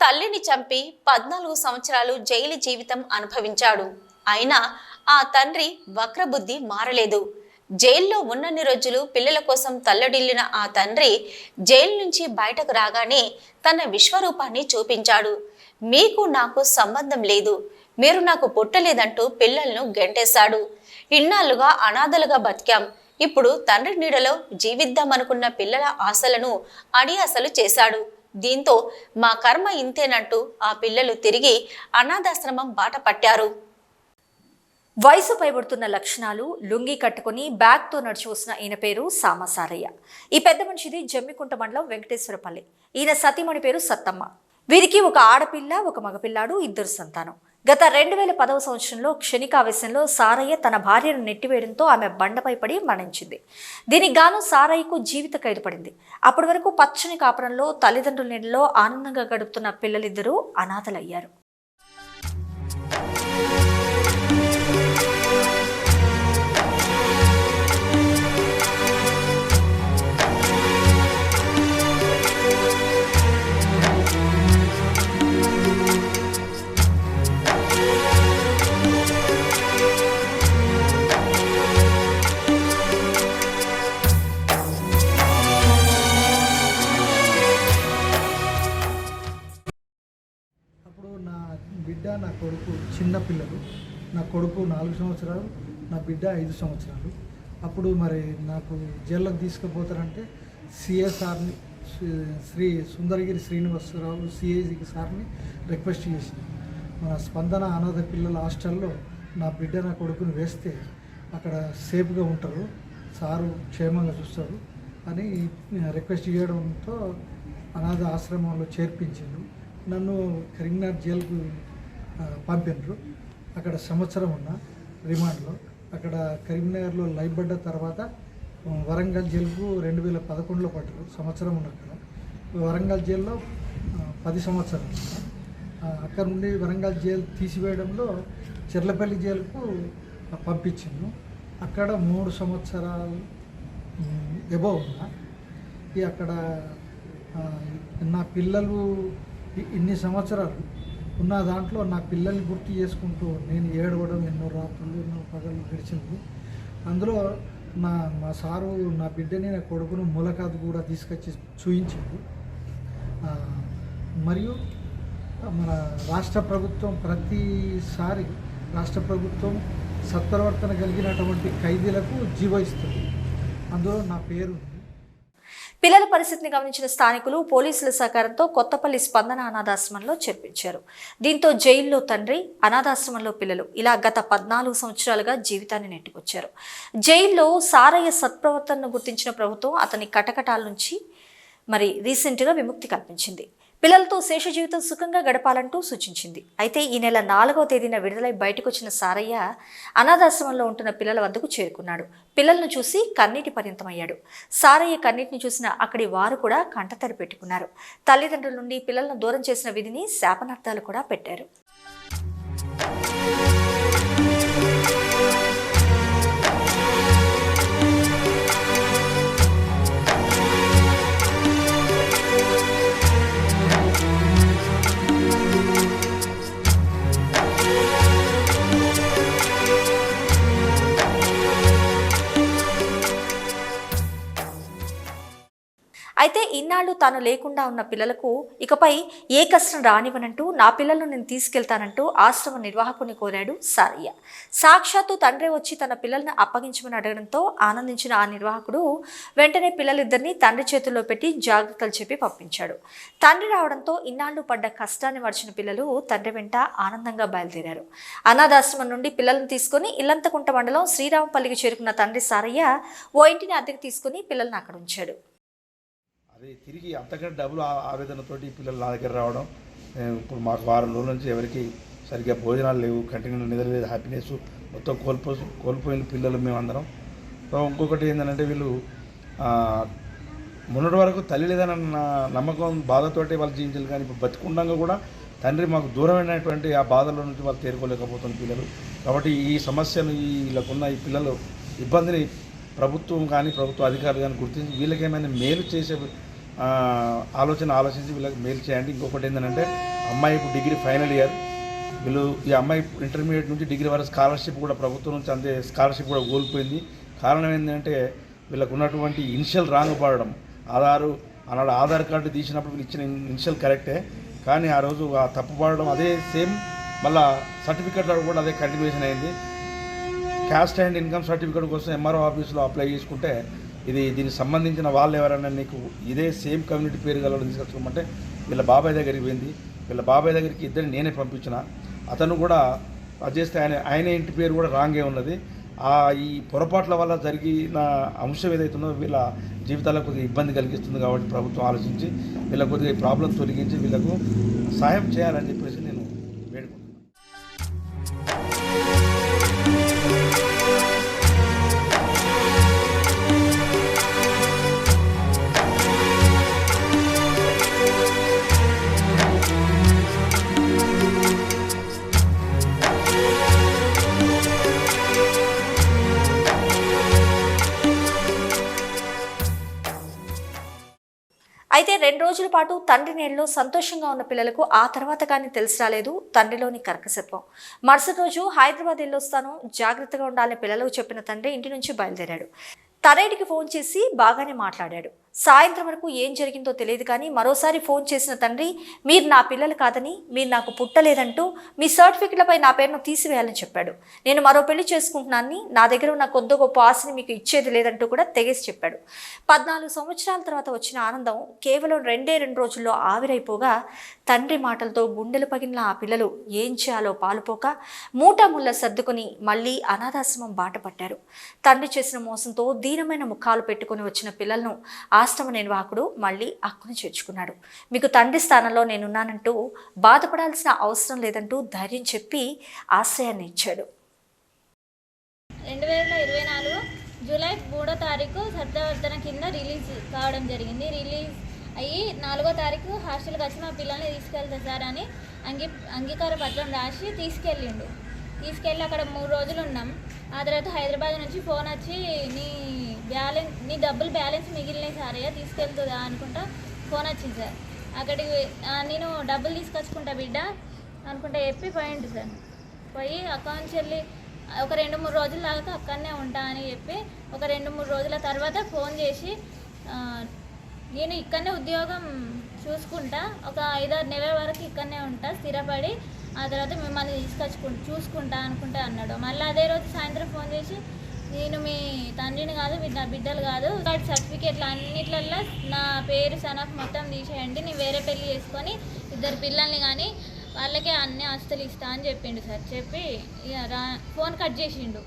తల్లిని చంపి పద్నాలుగు సంవత్సరాలు జైలు జీవితం అనుభవించాడు. అయినా ఆ తండ్రి వక్రబుద్ధి మారలేదు. జైల్లో ఉన్నన్ని రోజులు పిల్లల కోసం తల్లడిల్లిన ఆ తండ్రి జైలు నుంచి బయటకు రాగానే తన విశ్వరూపాన్ని చూపించాడు. మీకు నాకు సంబంధం లేదు. మీరు నాకు పుట్టలేదంటూ పిల్లలను గెంటేశాడు. ఇన్నాళ్ళుగా అనాథలుగా బతికాం. ఇప్పుడు తండ్రి నీడలో జీవిద్దామనుకున్న పిల్లల ఆశలను అడియాసలు చేశాడు. దీంతో మా కర్మ ఇంతేనంటూ ఆ పిల్లలు తిరిగి అనాథాశ్రమం బాట పట్టారు. వయసు పైబడుతున్న లక్షణాలు లుంగి కట్టుకుని బ్యాగ్తో నడిచి వస్తున్న ఈయన పేరు సామసారయ్య ఈ పెద్ద మనిషిది జమ్మికుంట మండలం వెంకటేశ్వరపల్లి. ఈయన సతీమణి పేరు సత్తమ్మ. వీరికి ఒక ఆడపిల్ల ఒక మగపిల్లాడు ఇద్దరు సంతానం. గత రెండు వేల పదవ సంవత్సరంలో క్షణికావేశంలో సారయ్య తన భార్యను నెట్టివేయడంతో ఆమె బండపై పడి మరణించింది. దీనికి గాను సారయ్యకు జీవిత ఖైదు పడింది. అప్పటి వరకు పచ్చని కాపురంలో తల్లిదండ్రుల నీడలో ఆనందంగా గడుపుతున్న పిల్లలిద్దరూ అనాథలయ్యారు. నా బిడ్డ నా కొడుకు చిన్న పిల్లలు. నా కొడుకు నాలుగు సంవత్సరాలు నా బిడ్డ ఐదు సంవత్సరాలు. అప్పుడు మరి నాకు జైల్లోకి తీసుకుపోతారంటే సిఎస్ఆర్ని శ్రీ సుందరగిరి శ్రీనివాసరావు సిఏజీ సార్ని రిక్వెస్ట్ చేసింది మన స్పందన అనాథ పిల్లల హాస్టల్లో నా బిడ్డ నా కొడుకుని వేస్తే అక్కడ సేఫ్గా ఉంటారు. సారు క్షేమంగా చూస్తారు అని రిక్వెస్ట్ చేయడంతో అనాథ ఆశ్రమంలో చేర్పించిండు. నన్ను కరీంనగర్ జైలుకు ఆ, పంపినరు. అక్కడ సంవత్సరం ఉన్న రిమాండ్లో. అక్కడ కరీంనగర్లో లైవ్ పడ్డ తర్వాత వరంగల్ జైలుకు రెండు వేల పదకొండులో పడ్డారు. సంవత్సరం ఉన్న అక్కడ. వరంగల్ జైల్లో పది సంవత్సరాలు అక్కడ నుండి వరంగల్ జైలు తీసివేయడంలో చెర్లపల్లి జైలుకు పంపించిండు అక్కడ మూడు సంవత్సరాలు ఎబో ఉన్నా. అక్కడ నా పిల్లలు ఇన్ని సంవత్సరాలు ఉన్న దాంట్లో నా పిల్లల్ని గుర్తు చేసుకుంటూ నేను ఏడవడం ఎన్నో రాత్రులు ఎన్నో పగలు గడిచింది అందులో నా మా సారు నా బిడ్డని నా కొడుకును ములకాదు కూడా తీసుకొచ్చి చూయించింది. మరియు మన రాష్ట్ర ప్రభుత్వం ప్రతిసారి రాష్ట్ర ప్రభుత్వం సత్ప్రవర్తన కలిగినటువంటి ఖైదీలకు జీవో ఇస్తుంది. అందులో నా పేరు ఉంది పిల్లల పరిస్థితిని గమనించిన స్థానికులు పోలీసుల సహకారంతో కొత్తపల్లి స్పందన అనాథాశ్రమంలో చేర్పించారు. దీంతో జైల్లో తండ్రి అనాథాశ్రమంలో పిల్లలు ఇలా గత పద్నాలుగు సంవత్సరాలుగా జీవితాన్ని నెట్టుకొచ్చారు. జైల్లో సారయ్య సత్ప్రవర్తనను గుర్తించిన ప్రభుత్వం అతని కటకటాల నుంచి మరి రీసెంట్గా విముక్తి కల్పించింది. పిల్లలతో శేష జీవితం సుఖంగా గడపాలంటూ సూచించింది. అయితే ఈ నెల నాలుగవ తేదీన విడుదలై బయటకు వచ్చిన సారయ్య అనాథాశ్రమంలో ఉంటున్న పిల్లల వద్దకు చేరుకున్నాడు. పిల్లలను చూసి కన్నీటి పర్యంతమయ్యాడు. సారయ్య కన్నీటిని చూసిన అక్కడి వారు కూడా కంటతడి పెట్టుకున్నారు. తల్లిదండ్రుల నుండి పిల్లలను దూరం చేసిన విధిని శాపనార్థాలు కూడా పెట్టారు. అయితే ఇన్నాళ్ళు తాను లేకుండా ఉన్న పిల్లలకు ఇకపై ఏ కష్టం రానివ్వనంటూ నా పిల్లలను నేను తీసుకెళ్తానంటూ ఆశ్రమ నిర్వాహకుని కోరాడు సారయ్య. సాక్షాత్తు తండ్రి వచ్చి తన పిల్లల్ని అప్పగించమని అడగడంతో ఆనందించిన ఆ నిర్వాహకుడు వెంటనే పిల్లలిద్దరినీ తండ్రి చేతుల్లో పెట్టి జాగ్రత్తలు చెప్పి పంపించాడు. తండ్రి రావడంతో ఇన్నాళ్ళు పడ్డ కష్టాన్ని మర్చిన పిల్లలు తండ్రి వెంట ఆనందంగా బయలుదేరారు. అనాథాశ్రమం నుండి పిల్లలను తీసుకొని ఇల్లంతకుంట మండలం శ్రీరామపల్లికి చేరుకున్న తండ్రి సారయ్య ఓ ఇంటిని అద్దెకు తీసుకుని పిల్లల్ని అక్కడ ఉంచాడు. అది తిరిగి అంతకంటే డబ్బులు ఆ- ఆవేదనతోటి ఈ పిల్లలు నా దగ్గర రావడం ఇప్పుడు మాకు వారం రోజుల నుంచి ఎవరికి సరిగ్గా భోజనాలు లేవు కంటిన్యూ నిద్ర లేదు హ్యాపీనెస్ మొత్తం కోల్పో కోల్పోయిన పిల్లలు మేమందరం. సో ఇంకొకటి ఏంటంటే వీళ్ళు మొన్నటి వరకు తల్లి లేదన్న నమ్మకం బాధతోటి వాళ్ళు జీవించాలి కానీ ఇప్పుడు బతికుండగా కూడా తండ్రి మాకు దూరమైనటువంటి ఆ బాధల నుంచి వాళ్ళు తేరుకోలేకపోతున్న పిల్లలు. కాబట్టి ఈ సమస్యను వీళ్ళకున్న ఈ పిల్లలు ఇబ్బందిని ప్రభుత్వం కానీ ప్రభుత్వ అధికారులు కానీ గుర్తించి వీళ్ళకి ఏమైనా మేలు చేసే ఆలోచన ఆలోచించి వీళ్ళకి మెయిల్ చేయండి. ఇంకొకటి ఏంటంటే అమ్మాయి ఇప్పుడు డిగ్రీ ఫైనల్ ఇయర్. వీళ్ళు ఈ అమ్మాయి ఇంటర్మీడియట్ నుంచి డిగ్రీ వరకు స్కాలర్షిప్ కూడా ప్రభుత్వం నుంచి అందే స్కాలర్షిప్ కూడా కోల్పోయింది. కారణం ఏంటంటే వీళ్ళకు ఉన్నటువంటి ఇనిషియల్ రాంగ్ పడడం. ఆధారు ఆనాడు ఆధార్ కార్డు తీసినప్పుడు వీళ్ళు ఇచ్చిన ఇనిషియల్ కరెక్టే. కానీ ఆ రోజు ఆ తప్పు పడడం అదే సేమ్. మళ్ళా సర్టిఫికెట్లో కూడా అదే కంటిన్యూషన్ అయింది. క్యాస్ట్ అండ్ ఇన్కమ్ సర్టిఫికేట్ కోసం ఎంఆర్ఓ ఆఫీస్లో అప్లై చేసుకుంటే ఇది దీనికి సంబంధించిన వాళ్ళు ఎవరైనా నీకు ఇదే సేమ్ కమ్యూనిటీ పేరు గల తీసుకొచ్చుకోమంటే వీళ్ళ బాబాయ్ దగ్గరికి పోయింది. వీళ్ళ బాబాయ్ దగ్గరికి ఇద్దరిని నేనే పంపించిన. అతను కూడా అది చేస్తే ఆయన ఆయన ఇంటి పేరు కూడా రాంగే ఉన్నది. ఆ ఈ పొరపాట్ల వల్ల జరిగిన అంశం ఏదైతుందో వీళ్ళ జీవితాలకు కొద్దిగా ఇబ్బంది కలిగిస్తుంది కాబట్టి ప్రభుత్వం ఆలోచించి వీళ్ళ కొద్దిగా ఈ ప్రాబ్లం తొలగించి వీళ్ళకు సాయం చేయాలని చెప్పేసి అయితే రెండు రోజుల పాటు తండ్రి నేలలో సంతోషంగా ఉన్న పిల్లలకు ఆ తర్వాత కానీ తెలిసి రాలేదు తండ్రిలోని కర్కశత్వం. మరుసటి రోజు హైదరాబాద్ వెళ్ళొస్తాను జాగ్రత్తగా ఉండాలని పిల్లలకు చెప్పిన తండ్రి ఇంటి నుంచి బయలుదేరాడు. తరేడికి ఫోన్ చేసి బాగానే మాట్లాడాడు. సాయంత్రం వరకు ఏం జరిగిందో తెలియదు కానీ మరోసారి ఫోన్ చేసిన తండ్రి మీరు నా పిల్లలు కాదని మీరు నాకు పుట్టలేదంటూ మీ సర్టిఫికెట్లపై నా పేరును తీసివేయాలని చెప్పాడు. నేను మరో పెళ్ళి చేసుకుంటున్నానని నా దగ్గర ఉన్న కొద్ది గొప్ప ఆశని మీకు ఇచ్చేది లేదంటూ కూడా తెగేసి చెప్పాడు. పద్నాలుగు సంవత్సరాల తర్వాత వచ్చిన ఆనందం కేవలం రెండే రెండు రోజుల్లో ఆవిరైపోగా తండ్రి మాటలతో గుండెలు పగిలిన ఆ పిల్లలు ఏం చేయాలో పాలుపోక మూట ముళ్ళ సర్దుకుని మళ్ళీ అనాథాశ్రమం బాట పట్టారు. తండ్రి చేసిన మోసంతో దీనమైన ముఖాలు పెట్టుకుని వచ్చిన పిల్లలను ఆశ్రమ నిర్వాహకుడు మళ్ళీ అక్కును చేర్చుకున్నాడు. మీకు తండ్రి స్థానంలో నేనున్నానంటూ బాధపడాల్సిన అవసరం లేదంటూ ధైర్యం చెప్పి ఆశ్రయాన్ని ఇచ్చాడు. రెండు వేల ఇరవై నాలుగు జూలై మూడో తారీఖు సత్యవర్ధన కింద రిలీజ్ కావడం జరిగింది. రిలీజ్ అయ్యి నాలుగో తారీఖు హాస్టల్కి వచ్చి మా పిల్లల్ని తీసుకెళ్తా సార్ అని అంగీ అంగీకార పత్రం రాసి తీసుకెళ్ళిండు. తీసుకెళ్ళి అక్కడ మూడు రోజులు ఉన్నాం. ఆ తర్వాత హైదరాబాద్ నుంచి ఫోన్ వచ్చి నీ బ్యాలెన్స్ నీ డబ్బులు బ్యాలెన్స్ మిగిలినాయి అయ్యా తీసుకెళ్తుందా? అనుకుంటా ఫోన్ వచ్చింది సార్. అక్కడికి నేను డబ్బులు తీసుకొచ్చుకుంటా బిడ్డ అనుకుంటా చెప్పి పోయిండు సార్. పోయి అక్కడి నుంచి వెళ్ళి ఒక రెండు మూడు రోజుల దాకా అక్కడనే ఉంటా అని చెప్పి ఒక రెండు మూడు రోజుల తర్వాత ఫోన్ చేసి నేను ఇక్కడనే ఉద్యోగం చూసుకుంటా ఒక ఐదారు నెలల వరకు ఇక్కడనే ఉంటా స్థిరపడి ఆ తర్వాత మిమ్మల్ని తీసుకొచ్చుకు చూసుకుంటా అనుకుంటా అన్నాడు. మళ్ళీ అదే రోజు సాయంత్రం ఫోన్ చేసి నేను మీ తండ్రిని కాదు మీ నా బిడ్డలు కాదు వాటి సర్టిఫికేట్లు అన్నిట్లల్లో నా పేరు సనఫ్ మొత్తం తీసేయండి నేను వేరే పెళ్ళి చేసుకొని ఇద్దరు పిల్లల్ని కానీ వాళ్ళకే అన్ని ఆస్తులు ఇస్తా అని చెప్పిండు సార్. చెప్పి ఇక రా ఫోన్ కట్ చేసిండు.